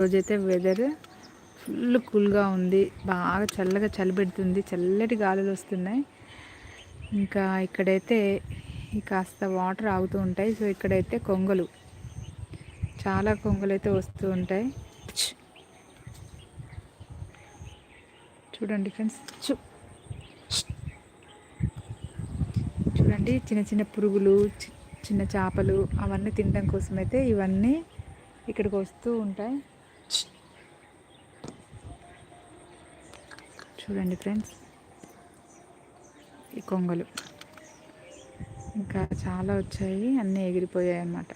రోజైతే weather full కూల్గా ఉంది. బాగా చల్లగా చలి పెడుతుంది. చల్లటి గాలులు వస్తున్నాయి. ఇంకా ఇక్కడైతే కాస్త వాటర్ ఆగుతూ ఉంటాయి. సో ఇక్కడైతే కొంగలు. చాలా కొంగలు అయితే వస్తూ ఉంటాయి. చూడండి ఫ్రెండ్స్ చూ. చూడండి చిన్న చిన్న పురుగులు చిన్న చేపలు అవన్నీ తినడం కోసం అయితే ఇవన్నీ ఇక్కడికి వస్తూ ఉంటాయి. చూడండి ఫ్రెండ్స్ ఈ కొంగలు. ఇంకా చాలా వచ్చాయి అన్నీ ఎగిరిపోయాయి అన్నమాట.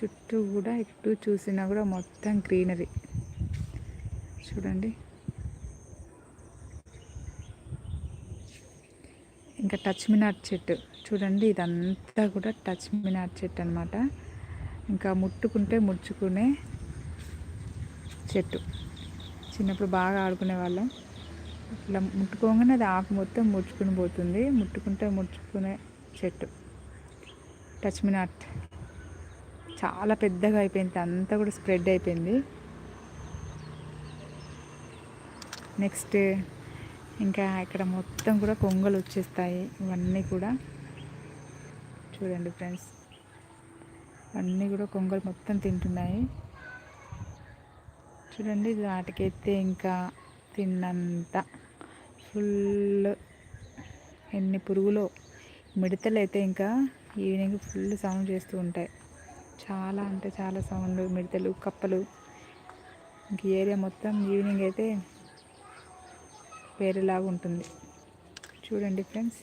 చుట్టూ కూడా ఎటు చూసినా కూడా మొత్తం గ్రీనరీ. చూడండి. ఇంకా టచ్ మినార్ చెట్టు. చూడండి ఇదంతా కూడా టచ్ మినార్ చెట్టు అనమాట ఇంకా ముట్టుకుంటే ముడుచుకునే చెట్టు. చిన్నప్పుడు బాగా ఆడుకునే వాళ్ళం. ఇట్లా ముట్టుకోగానే అది ఆకు మొత్తం ముడుచుకుని పోతుంది. ముట్టుకుంటే ముడుచుకునే చెట్టు. టచ్ మినాట్ చాలా పెద్దగా అయిపోయింది. అంతా కూడా స్ప్రెడ్ అయిపోయింది. నెక్స్ట్ ఇంకా ఇక్కడ మొత్తం కూడా కొంగలు వచ్చేస్తాయి. ఇవన్నీ కూడా. చూడండి ఫ్రెండ్స్. అన్నీ కూడా కొంగలు మొత్తం తింటున్నాయి. చూడండి వాటికైతే ఇంకా తిన్నంత. ఫుల్ ఎన్ని పురుగులు మిడతలు అయితే ఇంకా ఈవినింగ్ ఫుల్ సౌండ్ చేస్తూ ఉంటాయి. చాలా అంటే చాలా సౌండ్ మిడతలు కప్పలు. ఇంక ఏరియా మొత్తం ఈవినింగ్ అయితే వేరేలాగా ఉంటుంది చూడండి ఫ్రెండ్స్.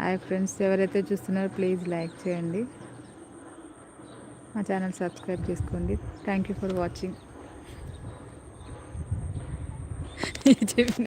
హాయ్ ఫ్రెండ్స్ ఎవరైతే చూస్తున్నారో ప్లీజ్ లైక్ చేయండి. మా ఛానల్ సబ్స్క్రైబ్ చేసుకోండి. థ్యాంక్ యూ ఫర్ వాచింగ్ చెప్పిన